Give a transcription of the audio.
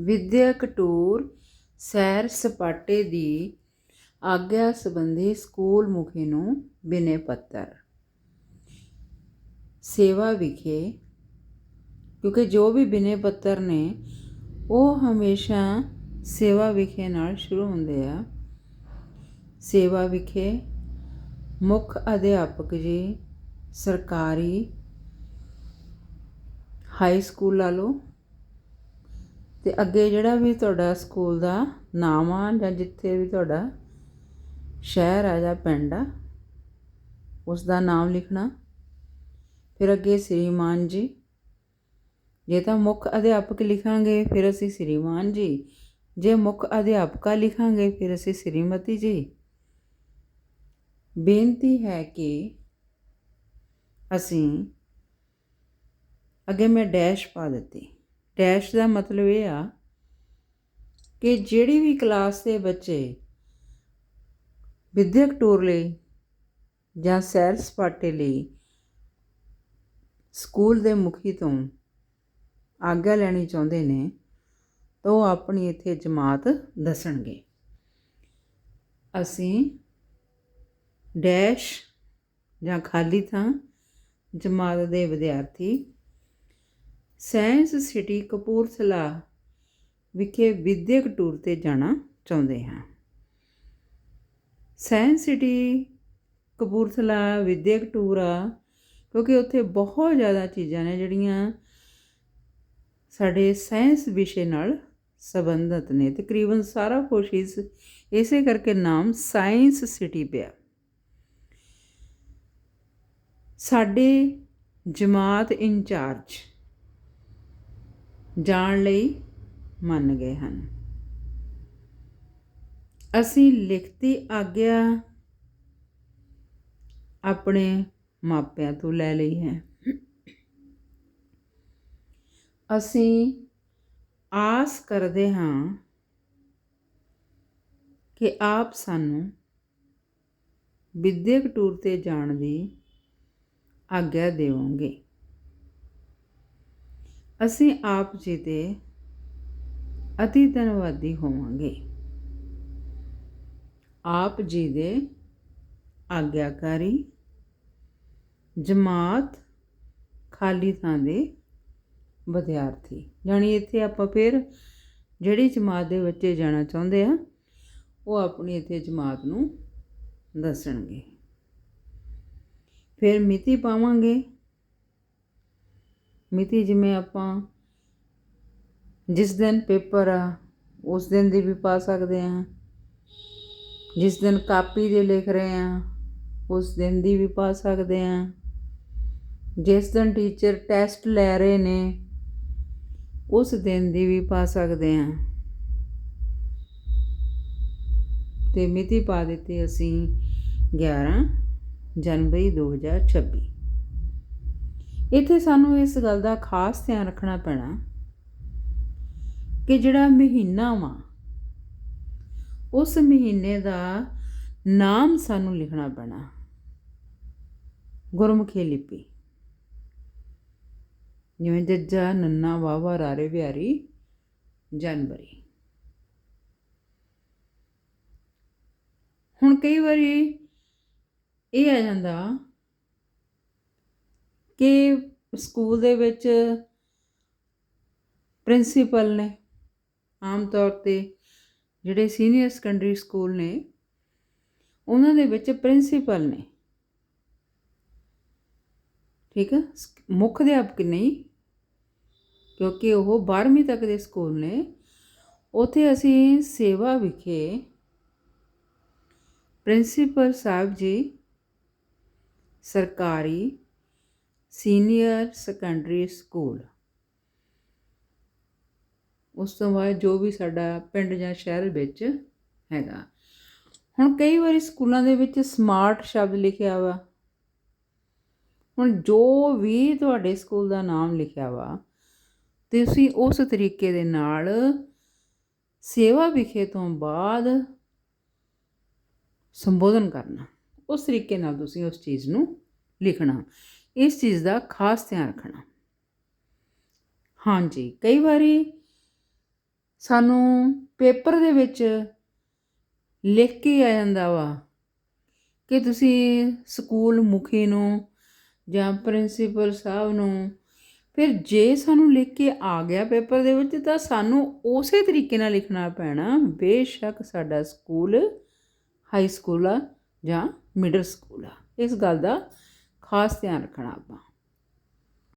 ਵਿੱਦਿਅਕ ਟੂਰ ਸੈਰ ਸਪਾਟੇ ਦੀ ਆਗਿਆ ਸੰਬੰਧੀ ਸਕੂਲ ਮੁਖੀ ਨੂੰ ਬਿਨੈ ਪੱਤਰ। ਸੇਵਾ ਵਿਖੇ, ਕਿਉਂਕਿ ਜੋ ਵੀ ਬਿਨੈ ਪੱਤਰ ਨੇ, ਉਹ ਹਮੇਸ਼ਾ ਸੇਵਾ ਵਿਖੇ ਨਾਲ ਸ਼ੁਰੂ ਹੁੰਦੇ ਆ। ਸੇਵਾ ਵਿਖੇ ਮੁੱਖ ਅਧਿਆਪਕ ਜੀ, ਸਰਕਾਰੀ, ਹਾਈ ਸਕੂਲ ਲਾ ਅਤੇ ਅੱਗੇ ਜਿਹੜਾ ਵੀ ਤੁਹਾਡਾ ਸਕੂਲ ਦਾ ਨਾਮ ਆ ਜਾਂ ਜਿੱਥੇ ਵੀ ਤੁਹਾਡਾ ਸ਼ਹਿਰ ਆ ਜਾਂ ਪਿੰਡ ਆ, ਉਸ ਦਾ ਨਾਮ ਲਿਖਣਾ। ਫਿਰ ਅੱਗੇ ਸ੍ਰੀਮਾਨ ਜੀ। ਜੇ ਤਾਂ ਮੁੱਖ ਅਧਿਆਪਕ ਲਿਖਾਂਗੇ, ਫਿਰ ਅਸੀਂ ਸ੍ਰੀਮਾਨ ਜੀ। ਜੇ ਮੁੱਖ ਅਧਿਆਪਕਾ ਲਿਖਾਂਗੇ, ਫਿਰ ਅਸੀਂ ਸ੍ਰੀਮਤੀ ਜੀ। ਬੇਨਤੀ ਹੈ ਕਿ ਅਸੀਂ ਅੱਗੇ ਮੈਂ ਡੈਸ਼ ਪਾ ਦਿੱਤੀ। ਡੈਸ਼ ਦਾ ਮਤਲਬ ਇਹ ਆ ਕਿ ਜਿਹੜੀ ਵੀ ਕਲਾਸ ਦੇ ਬੱਚੇ ਵਿਦਿਅਕ ਟੂਰ ਲਈ ਜਾਂ ਸੈਰ ਸਪਾਟੇ ਲਈ ਸਕੂਲ ਦੇ ਮੁਖੀ ਤੋਂ ਆਗਿਆ ਲੈਣੀ ਚਾਹੁੰਦੇ ਨੇ, ਤਾਂ ਉਹ ਆਪਣੀ ਇੱਥੇ ਜਮਾਤ ਦੱਸਣਗੇ। ਅਸੀਂ ਡੈਸ਼ ਜਾਂ ਖਾਲੀ ਥਾਂ ਜਮਾਤ ਦੇ ਵਿਦਿਆਰਥੀ ਸਾਇੰਸ ਸਿਟੀ ਕਪੂਰਥਲਾ ਵਿਖੇ ਵਿਦਿਅਕ ਟੂਰ ਤੇ ਜਾਣਾ ਚਾਹੁੰਦੇ ਹਾਂ। ਸਾਇੰਸ ਸਿਟੀ ਕਪੂਰਥਲਾ ਵਿਦਿਅਕ ਟੂਰ ਆ, ਕਿਉਂਕਿ ਉੱਥੇ ਬਹੁਤ ਜ਼ਿਆਦਾ ਚੀਜ਼ਾਂ ਨੇ ਜਿਹੜੀਆਂ ਸਾਡੇ ਸਾਇੰਸ ਵਿਸ਼ੇ ਨਾਲ ਸੰਬੰਧਿਤ ਨੇ। ਤਕਰੀਬਨ ਸਾਰਾ ਕੁਝ ਇਸ, ਇਸੇ ਕਰਕੇ ਨਾਮ ਸਾਇੰਸ ਸਿਟੀ ਪਿਆ। ਸਾਡੇ ਜਮਾਤ ਇੰਚਾਰਜ ਜਾਣ ਲਈ ਮੰਨ ਗਏ ਹਨ। ਅਸੀਂ ਲਿਖਤੀ ਆਗਿਆ ਆਪਣੇ ਮਾਪਿਆਂ ਤੋਂ ਲੈ ਲਈ ਹੈ। ਅਸੀਂ ਆਸ ਕਰਦੇ ਹਾਂ ਕਿ ਆਪ ਸਾਨੂੰ ਵਿਦਿਅਕ ਟੂਰ ਤੇ ਜਾਣ ਦੀ ਆਗਿਆ ਦੇਵੋਗੇ। ਅਸੀਂ ਆਪ ਜੀ ਦੇ ਅਤੀ ਧੰਨਵਾਦੀ ਹੋਵਾਂਗੇ। ਆਪ ਜੀ ਦੇ ਆਗਿਆਕਾਰੀ ਜਮਾਤ ਖਾਲੀ ਥਾਂ ਦੇ ਵਿਦਿਆਰਥੀ। ਜਾਣੀ ਇੱਥੇ ਆਪਾਂ ਫਿਰ ਜਿਹੜੀ ਜਮਾਤ ਦੇ ਬੱਚੇ ਜਾਣਾ ਚਾਹੁੰਦੇ ਆ, ਉਹ ਆਪਣੀ ਇੱਥੇ ਜਮਾਤ ਨੂੰ ਦੱਸਣਗੇ। ਫਿਰ ਮਿਤੀ ਪਾਵਾਂਗੇ। ਮਿਤੀ ਜਿਵੇਂ ਆਪਾਂ ਜਿਸ ਦਿਨ ਪੇਪਰ ਆ, ਉਸ ਦਿਨ ਦੀ ਵੀ ਪਾ ਸਕਦੇ ਹਾਂ। ਜਿਸ ਦਿਨ ਕਾਪੀ ਦੇ ਲਿਖ ਰਹੇ ਹਾਂ, ਉਸ ਦਿਨ ਦੀ ਵੀ ਪਾ ਸਕਦੇ ਹਾਂ। ਜਿਸ ਦਿਨ ਟੀਚਰ ਟੈਸਟ ਲੈ ਰਹੇ ਨੇ, ਉਸ ਦਿਨ ਦੀ ਵੀ ਪਾ ਸਕਦੇ ਹਾਂ। ਤੇ ਮਿਤੀ ਪਾ ਦਿੱਤੀ ਅਸੀਂ 11 ਜਨਵਰੀ 2026 ਇੱਥੇ ਸਾਨੂੰ ਇਸ ਗੱਲ ਦਾ ਖਾਸ ਧਿਆਨ ਰੱਖਣਾ ਪੈਣਾ ਕਿ ਜਿਹੜਾ ਮਹੀਨਾ ਵਾ, ਉਸ ਮਹੀਨੇ ਦਾ ਨਾਮ ਸਾਨੂੰ ਲਿਖਣਾ ਪੈਣਾ। ਗੁਰਮੁਖੀ ਲਿਪੀ। ਜਿਵੇਂ ਜੱਜਾ ਨੰਨਾ ਵਾਵਾ ਰਾਰੇ ਵਿਆਰੀ ਜਨਵਰੀ। ਹੁਣ ਕਈ ਵਾਰੀ ਇਹ ਆ ਜਾਂਦਾ ਕਿ ਸਕੂਲ ਦੇ ਵਿੱਚ ਪ੍ਰਿੰਸੀਪਲ ਨੇ ਆਮ ਤੌਰ ਤੇ ਜਿਹੜੇ ਸੀਨੀਅਰ ਸੈਕੰਡਰੀ ਸਕੂਲ ਨੇ, ਉਹਨਾਂ ਦੇ ਵਿੱਚ ਪ੍ਰਿੰਸੀਪਲ ਨੇ। ਠੀਕ ਹੈ ਮੁੱਖ ਅਧਿਆਪਕ ਨਹੀਂ, ਕਿਉਂਕਿ ਉਹ 12ਵੀਂ ਤੱਕ ਦੇ ਸਕੂਲ ਨੇ। ਉਥੇ ਅਸੀਂ ਸੇਵਾ ਵਿਖੇ ਪ੍ਰਿੰਸੀਪਲ ਸਾਹਿਬ ਜੀ, ਸਰਕਾਰੀ ਸੀਨੀਅਰ ਸੈਕੰਡਰੀ ਸਕੂਲ। ਉਸ ਤੋਂ ਬਾਅਦ ਜੋ ਵੀ ਸਾਡਾ ਪਿੰਡ ਜਾਂ ਸ਼ਹਿਰ ਵਿੱਚ ਹੈਗਾ। ਹੁਣ ਕਈ ਵਾਰੀ ਸਕੂਲਾਂ ਦੇ ਵਿੱਚ ਸਮਾਰਟ ਸ਼ਬਦ ਲਿਖਿਆ ਵਾ। ਹੁਣ ਜੋ ਵੀ ਤੁਹਾਡੇ ਸਕੂਲ ਦਾ ਨਾਮ ਲਿਖਿਆ ਵਾ, ਤੁਸੀਂ ਉਸ ਤਰੀਕੇ ਦੇ ਨਾਲ ਸੇਵਾ ਵਿਖੇ ਤੋਂ ਬਾਅਦ ਸੰਬੋਧਨ ਕਰਨਾ। ਉਸ ਤਰੀਕੇ ਨਾਲ ਤੁਸੀਂ ਉਸ ਚੀਜ਼ ਨੂੰ ਲਿਖਣਾ। ਇਸ ਚੀਜ਼ ਦਾ ਖਾਸ ਧਿਆਨ ਰੱਖਣਾ। ਹਾਂਜੀ, ਕਈ ਵਾਰੀ ਸਾਨੂੰ ਪੇਪਰ ਦੇ ਵਿੱਚ ਲਿਖ ਕੇ ਆ ਜਾਂਦਾ ਵਾ ਕਿ ਤੁਸੀਂ ਸਕੂਲ ਮੁਖੀ ਨੂੰ ਜਾਂ ਪ੍ਰਿੰਸੀਪਲ ਸਾਹਿਬ ਨੂੰ, ਫਿਰ ਜੇ ਸਾਨੂੰ ਲਿਖ ਕੇ ਆ ਗਿਆ ਪੇਪਰ ਦੇ ਵਿੱਚ ਤਾਂ ਸਾਨੂੰ ਉਸੇ ਤਰੀਕੇ ਨਾਲ ਲਿਖਣਾ ਪੈਣਾ, ਬੇਸ਼ੱਕ ਸਾਡਾ ਸਕੂਲ ਹਾਈ ਸਕੂਲ ਆ ਜਾਂ ਮਿਡਲ ਸਕੂਲ ਆ। ਇਸ ਗੱਲ ਦਾ ਖਾਸ ਧਿਆਨ ਰੱਖਣਾ ਆਪਾਂ।